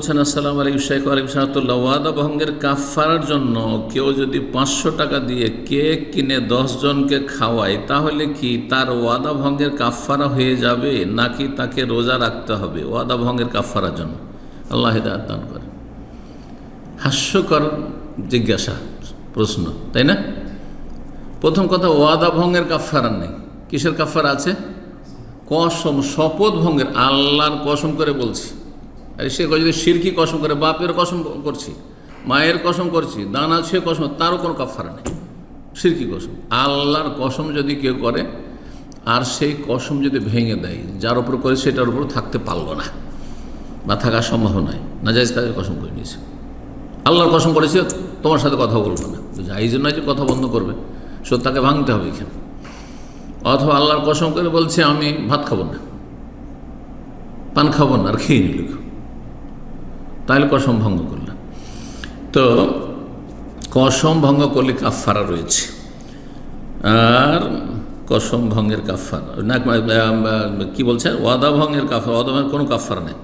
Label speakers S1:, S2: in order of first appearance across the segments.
S1: বলছেন, আসসালামু আলাইকুম শেখ আলিম সাহাতুল্লাহ ওয়াদা ভঙ্গের কাফারার জন্য কেউ যদি পাঁচশো টাকা দিয়ে কেক কিনে জনকে খাওয়ায়, তাহলে কি তার ওয়াদা ভঙ্গের কাফারা হয়ে যাবে নাকি তাকে রোজা রাখতে হবে? ওয়াদা ভঙ্গের কাফারার জন্য। আল্লাহ হিদায়ত করে হাস্যকর জিজ্ঞাসা, প্রশ্ন, তাই না? প্রথম কথা, ওয়াদা ভঙ্গের কাফারা নেই। কিসের কাফারা আছে? কসম, শপথ ভঙ্গের। আল্লাহর কসম করে বলছি। সে যদি সিরকি কসম করে, বাপের কসম করছি, মায়ের কসম করছি, দানা ছুঁয়ে কসম, তারও কোনো কাফারা নেই। সিরকি কসম? আল্লাহর কসম যদি কেউ করে, আর সেই কসম যদি ভেঙে দেয়, যার উপর করে সেটার উপর থাকতে পারল না, বা থাকার সম্ভব নয় না যাইজ কাজে কসম করে নিয়েছে। আল্লাহর কসম করেছে, তোমার সাথে কথা বলব না। তো যাই জন্য যে কথা বন্ধ করবে সত্যাকে ভাঙতে হবে এখানে। অথবা আল্লাহর কসম করে বলছে, আমি ভাত খাব না, পান খাব না, আর খেয়ে নিল তাহলে কসম ভঙ্গ করলাম তো কসম ভঙ্গ করলে কাফারা রয়েছে। আর কসম ভঙ্গের কাফারা না কি বলছে? ওয়াদা ভঙ্গের কাফার ওয়াদা ভঙ্গের কোনো কাফারা নেই।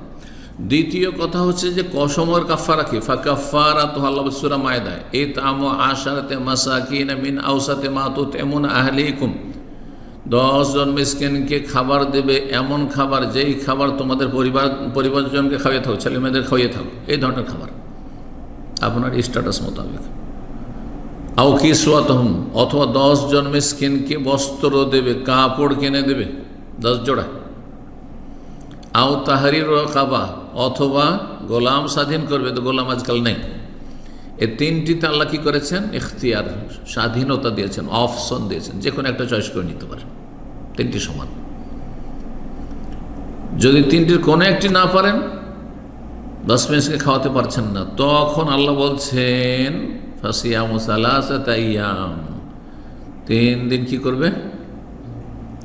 S1: দ্বিতীয় কথা হচ্ছে যে কসমের কাফারা কি? ফা কাফারা তো আল্লাহ সুরা মায়দায় এ তামো আশারাতে মাসাকিন মিন আউসাতে মাতুত এমন আহলিকুম। দশজন মিসকিনকে খাবার দেবে এমন খাবার, যেই খাবার তোমাদের পরিবার, পরিবারজনকে খাইয়ে থাকো ছেলে মেয়েদের খাইয়ে থাকো এই ধরনের খাবার। আপনার স্ট্যাটাস মোতাবেক। আও কি সোয়াতহম অথবা দশজন মিসকিনকে বস্ত্র দেবে, কাপড় কিনে দেবে, দশ জোড়া। আও তাহারির কাবা, অথবা গোলাম স্বাধীন করবে, তো গোলাম আজকাল নেই। এই তিনটিতে আল্লাহ কী করেছেন? ইখতিয়ার, স্বাধীনতা দিয়েছেন, অপশন দিয়েছেন যে কোনো একটা চয়েস করে নিতে পারেন। তিনটি সমান। যদি তিনটির কোনো একটি না পারেন, দশ মিনিটকে খাওয়াতে পারছেন না। তখন আল্লাহ বলছেন তিন দিন কি করবে?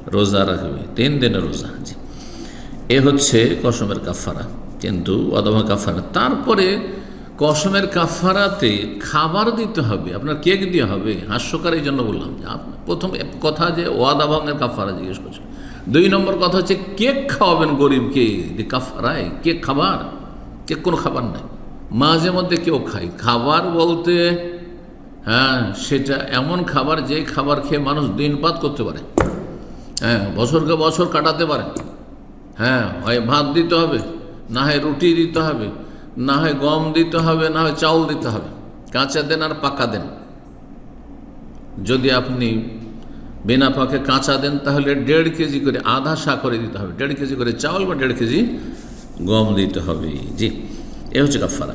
S1: রোজা রাখবে। তিন দিনের রোজা এ হচ্ছে কসমের কাফারা কিন্তু অদমা কাফারা তারপরে কসমের কাফারাতে খাবার দিতে হবে। আপনার কেক দিয়ে হবে। হাস্যকার এই জন্য বললাম যে প্রথম কথা যে ওয়াদা ভাঙের কাফারা জিজ্ঞেস করছে দুই নম্বর কথা হচ্ছে কেক খাওয়াবেন গরিবকে। কাফারায় কেক খাবার? কেক কোনো খাবার নাই। মাঝে মধ্যে কেউ খায়। খাবার বলতে হ্যাঁ সেটা এমন খাবার যে খাবার খেয়ে মানুষ দিনপাত করতে পারে। হ্যাঁ বছরকে বছর কাটাতে পারে। হ্যাঁ হয় ভাত দিতে হবে, না হয় রুটি দিতে হবে। না হয় গম দিতে হবে, না হয় চাউল দিতে হবে। কাঁচা দেন আর পাকা দেন। যদি আপনি বিনা পাকে কাঁচা দেন, তাহলে দেড় কেজি করে আধা শা করে দিতে হবে। দেড় কেজি করে চাউল বা দেড় কেজি গম দিতে হবে। জি, এ হচ্ছে কাফারা